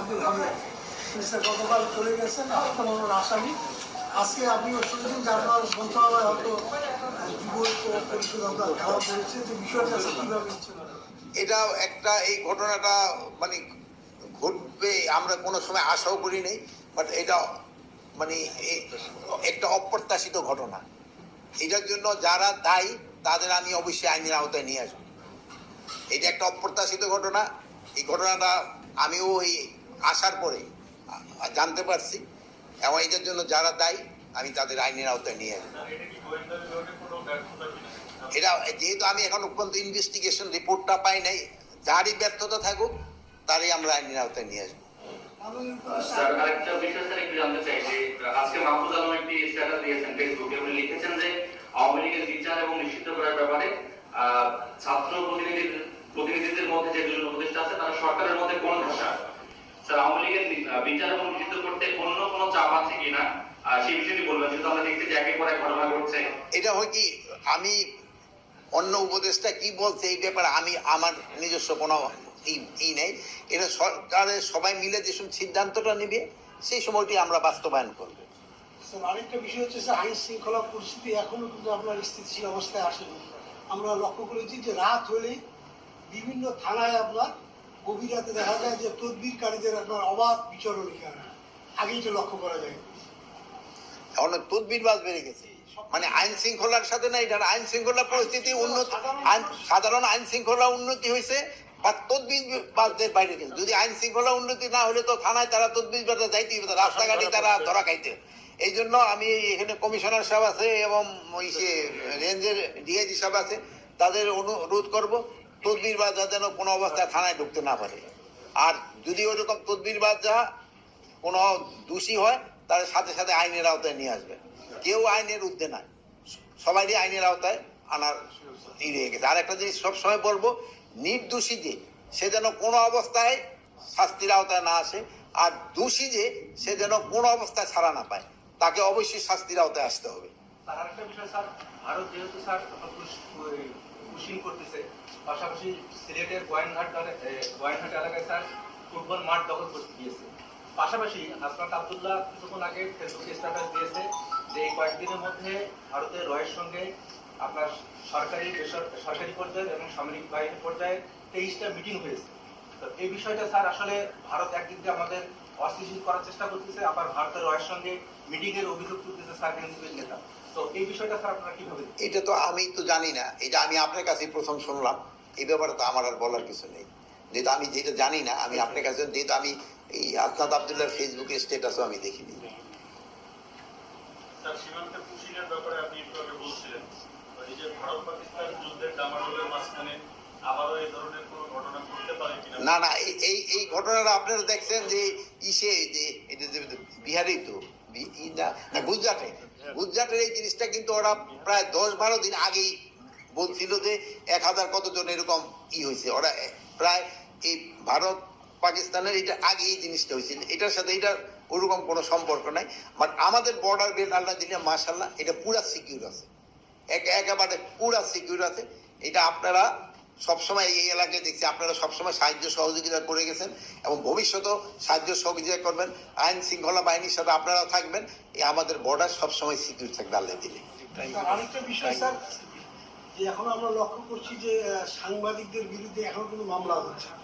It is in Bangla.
আব্দুল হামিদ স্যার গতকাল চলে গেছেন হত্যা মামলার আসামি আজকে আপনি শুনেছেন যে আপনার মন্ত্রণালয় হয়তো এটা একটা, এই ঘটনাটা মানে ঘটবে, আমরা কোনো সময় আশাও করি নাই বাট এটা মানে একটা অপ্রত্যাশিত ঘটনা। এটার জন্য যারা দায়ী, তাদের আমি অবশ্যই আইনের আওতায় নিয়ে আসব। এটা একটা অপ্রত্যাশিত ঘটনা। এই ঘটনাটা আমিও এই আসার পরে জানতে পারছি। এবং এটার জন্য যারা দায়ী আমি তাদের আইনের আওতায় নিয়ে আসব। এটা যেহেতু আমি এখন পর্যন্ত ইনভেস্টিগেশন রিপোর্টটা পাই নাই যারই ব্যর্থতা থাকুক তারই আমরা আইনের আওতায় নিয়ে আসব। স্যার আরেকটা বিষয় স্যার একটু জানতে চাই যে আজকে মাহফুজ আলম একটি স্ট্যাটাস দিয়েছেন ফেসবুকে উনি লিখেছেন যে আওয়ামী লীগের বিচার এবং নিশ্চিত করার ব্যাপারে ছাত্র প্রতিনিধির প্রতিনিধিদের মধ্যে যে দুজন উপদেষ্টা আছে তারা সরকারের মধ্যে কোন ভাষা স্যার আওয়ামী লীগের বিচার এবং নিশ্চিত করতে অন্য কোনো চাপ আছে কিনা সেই বিষয়টি বলবেন যেহেতু আমরা দেখছি যে একের পর এক ঘটনা ঘটছে। এটা হয় কি আমি অন্য উপদেশটা কি বলছে এই ব্যাপারে আমি আমার নিজস্ব কোনো ই- নেই। এটা সরকারের সবাই মিলে যেসব সিদ্ধান্তটা নেবে সেই সময়টি আমরা বাস্তবায়ন করব। আরেকটা বিষয় হচ্ছে স্যার আইন শৃঙ্খলা পরিস্থিতি এখনও কিন্তু আপনার স্থিতিশীল অবস্থায় আসেনি। আমরা লক্ষ্য করেছি যে রাত হলেই বিভিন্ন থানায় আপনার গভীর রাতে দেখা যায় যে তদবিরকারীদের আপনার অবাধ বিচরণ আগেই তো লক্ষ্য করা যায়। এখন তদবির বাজ বেড়ে গেছে। মানে আইন শৃঙ্খলার সাথে না এটা আইন শৃঙ্খলা পরিস্থিতি উন্নত সাধারণ আইন শৃঙ্খলা উন্নতি হয়েছে বা তদবির বাজদের বাইরে গেছে। যদি আইন শৃঙ্খলা উন্নতি না হলে তো থানায় তারা তদবির বাজে যাইতেই রাস্তাঘাটে তারা ধরা খাইতে। এই জন্য আমি এখানে কমিশনার সাহেব আছে এবং ওই সে রেঞ্জের ডিআইজি সাহেব আছে তাদের অনুরোধ করব। তদবির বাজা যেন কোনো অবস্থায় থানায় ঢুকতে না পারে। আর যদি ওরকম তদবির বাজা কোনো দোষী হয় তাদের সাথে সাথে আইনের আওতায় নিয়ে আসবে। কেউ আইনের ঊর্ধ্বে নাই। সবাইই আইনের আওতায় আনার ই রয়ে গেছে। আর একটা জিনিস সবসময় বলব, নির্দোষী যে, সে যেন কোনো অবস্থায় শাস্তির আওতায় না আসে, আর দোষী যে, সে যেন কোনো অবস্থায় ছাড়া না পায়, তাকে অবশ্যই শাস্তির আওতায় আসতে হবে। স্যার আরেকটা বিষয় পাশাপাশি হাসনাত আবদুল্লাহ কিছুক্ষণ আগে ফেসবুকে স্ট্যাটাস দিয়েছে যে এই কয়েকদিনের মধ্যে ভারতের রয়ের সঙ্গে আপনার সরকারি সরকারি পর্যায়ে এবং সামরিক বাহিনী পর্যায়ে তেইশটা মিটিং হয়েছে। তো এই বিষয়টা, স্যার, আসলে ভারত একদিক দিয়ে আমাদের অস্থিতিশীল করার চেষ্টা করতেছে, আবার ভারতের রয়ের সঙ্গে মিটিং এর অভিযোগ তুলতেছে, স্যার এনসিপির নেতা। তো এই বিষয়টা স্যার আপনারা কীভাবে দেখছেন? এটা তো আমি তো জানি না। এটা আমি আপনার কাছে প্রথম শুনলাম। এই ব্যাপারে তো আমার আর বলার কিছু নেই। যেহেতু আমি যেটা জানি না আমি আপনার কাছে যেহেতু আমি এই আসনাদ আবদুল্লাহ ফেসবুকের স্টেটাসও আমি দেখিনি। না না এই এই এই ঘটনাটা আপনারা দেখছেন যে ইসে যে এটা যে বিহারেই তো বি- না না, গুজরাটে। গুজরাটের এই জিনিসটা কিন্তু ওরা প্রায় দশ বারো দিন আগেই বলছিল যে এক হাজার কতজন এরকম ই হয়েছে। ওরা প্রায় এই ভারত, পাকিস্তানের এটা আগে এই জিনিসটা হয়েছিল এটার সাথে এটা ওরকম কোনো সম্পর্ক নাই। বাট আমাদের বর্ডার বেল্ট আল্লাহ দিলে মাসাল্লাহ এটা পুরা সিকিউর আছে। এক- একেবারে পুরা সিকিউর আছে। এটা আপনারা সবসময় এই এলাকায় দেখছি। আপনারা সবসময় সাহায্য সহযোগিতা করে গেছেন এবং ভবিষ্যতেও সাহায্য সহযোগিতা করবেন। আইন শৃঙ্খলা বাহিনীর সাথে আপনারা থাকবেন। এই আমাদের বর্ডার সবসময় সিকিউর থাকবে আল্লাহ দিলে। আরেকটা বিষয় স্যার যে এখন আমরা লক্ষ্য করছি যে সাংবাদিকদের বিরুদ্ধে এখন কোনো মামলা হচ্ছে না।